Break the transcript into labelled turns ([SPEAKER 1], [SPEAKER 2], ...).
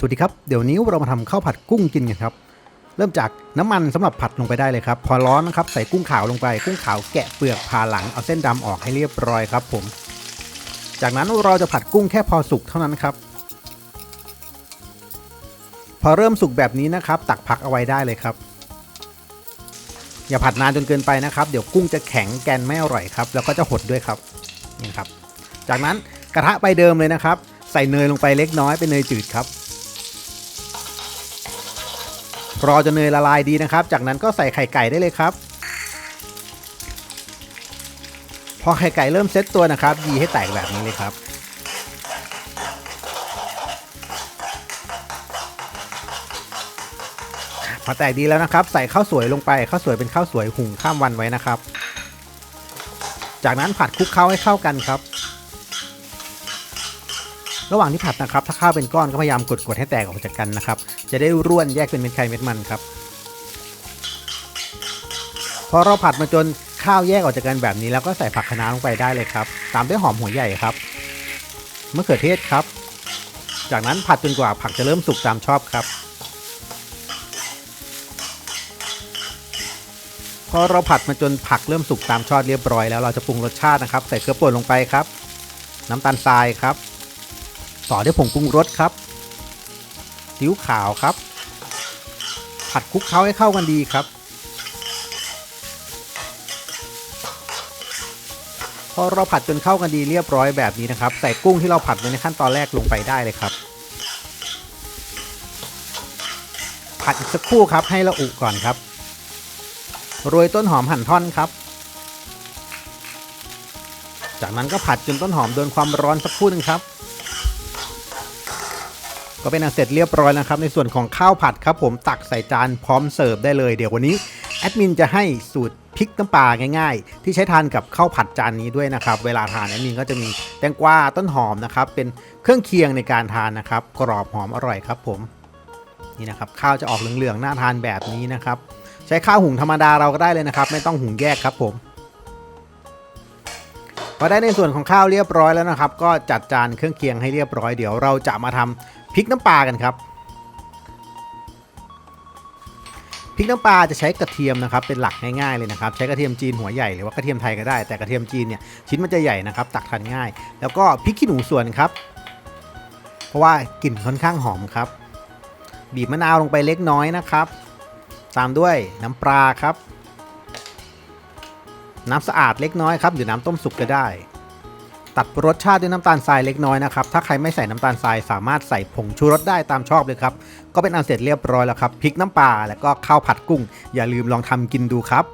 [SPEAKER 1] สวัสดีครับ เดี๋ยวนี้เรามาทำข้าวผัดกุ้งกินกันครับ เริ่มจากน้ำมันสำหรับผัดลงไปได้เลยครับ พอร้อนนะครับใส่กุ้งขาวลงไป กุ้งขาวแกะเปลือกผ่าหลังเอาเส้นดำออกให้เรียบร้อยครับ ผม จากนั้นเราจะผัดกุ้งแค่พอสุกเท่านั้นครับ พอเริ่มสุกแบบนี้นะครับ ตักพักเอาไว้ได้เลยครับ อย่าผัดนานจนเกินไปนะครับ เดี๋ยวกุ้งจะแข็งแกนไม่อร่อยครับ แล้วก็จะหดด้วยครับนี่ครับ จากนั้นกระทะใบเดิมเลยนะครับ ใส่เนยลงไปเล็กน้อยเป็นเนยจืดครับ รอจนเนยละลายดีนะครับ จากนั้นก็ใส่ไข่ไก่ได้เลยครับ พอไข่ไก่เริ่มเซตตัวนะครับ ยีให้แตกแบบนี้เลยครับ พอแตกดีแล้วนะครับ ใส่ข้าวสวยลงไปข้าวสวยเป็นข้าวสวยหุงข้ามวันไว้นะครับ จากนั้นผัดคลุกเคล้าให้เข้ากันครับ ระหว่างที่ผัดนะครับ ถ้าข้าวเป็นก้อนก็พยายามกดๆให้แตกออกจากกันนะครับ จะได้ร่วนแยกเป็นเม็ดไข่เม็ดมันครับ พอเราผัดมาจนข้าวแยกออกจากกันแบบนี้แล้วก็ใส่ผักคะน้าลงไปได้เลยครับ ตามด้วยหอมหัวใหญ่ครับมะเขือเทศครับ จากนั้นผัดจนกว่าผักจะเริ่มสุกตามชอบครับ พอเราผัดมาจนผักเริ่มสุกตามชอบเรียบร้อยแล้วเราจะปรุงรสชาตินะครับ ใส่เกลือป่นลงไปครับ น้ำตาลทรายครับ ต่อด้วยผงปรุงรสครับซีอิ๊วขาวครับ ผัดคลุกเคล้าให้เข้ากันดีครับ พอเราผัดจนเข้ากันดีเรียบร้อยแบบนี้นะครับ ใส่กุ้งที่เราผัดไว้ในขั้นตอนแรกลงไปได้เลยครับ ผัดอีกสักครู่ครับให้ละอุก่อนครับโรยต้นหอมหั่นท่อนครับ จากนั้นก็ผัดจนต้นหอมโดนความร้อนสักครู่หนึงครับ ก็เป็นอันเสร็จเรียบร้อยแล้วครับในส่วนของข้าวผัดครับผมตักใส่จานพร้อมเสิร์ฟได้เลยเดี๋ยววันนี้แอดมินจะให้สูตรพริกน้ำปลาง่ายๆ ที่ใช้ทานกับข้าวผัดจานนี้ด้วยนะครับ เวลาทานแอดมินก็จะมีแตงกวาต้นหอมนะครับ เป็นเครื่องเคียงในการทานนะครับ กรอบหอมอร่อยครับผมนี่นะครับข้าวจะออกเหลืองๆน่าทานแบบนี้นะครับ ใช้ข้าวหุงธรรมดาเราก็ได้เลยนะครับ ไม่ต้องหุงแยกครับผมพอได้ในส่วนของข้าวเรียบร้อยแล้วนะครับ ก็จัดจานเครื่องเคียงให้เรียบร้อยเดี๋ยวเราจะมาทำ พริกน้ำปลากันครับพริกน้ำปลาจะใช้กระเทียมนะครับเป็นหลักง่ายๆเลยนะครับใช้กระเทียมจีนหัวใหญ่หรือว่ากระเทียมไทยก็ได้แต่กระเทียมจีนเนี่ยชิ้นมันจะใหญ่นะครับตักทานง่าย แล้วก็พริกขี้หนูส่วนครับ เพราะว่ากลิ่นค่อนข้างหอมครับ บีบมะนาวลงไปเล็กน้อยนะครับ ตามด้วยน้ำปลาครับ น้ำสะอาดเล็กน้อยครับหรือน้ำต้มสุกก็ได้ ตัดรสชาติด้วยน้ำตาลทรายเล็กน้อยนะครับ ถ้าใครไม่ใส่น้ำตาลทรายสามารถใส่ผงชูรสได้ตามชอบเลยครับ ก็เป็นอันเสร็จเรียบร้อยแล้วครับ พริกน้ำปลาแล้วก็ข้าวผัดกุ้ง อย่าลืมลองทำกินดูครับ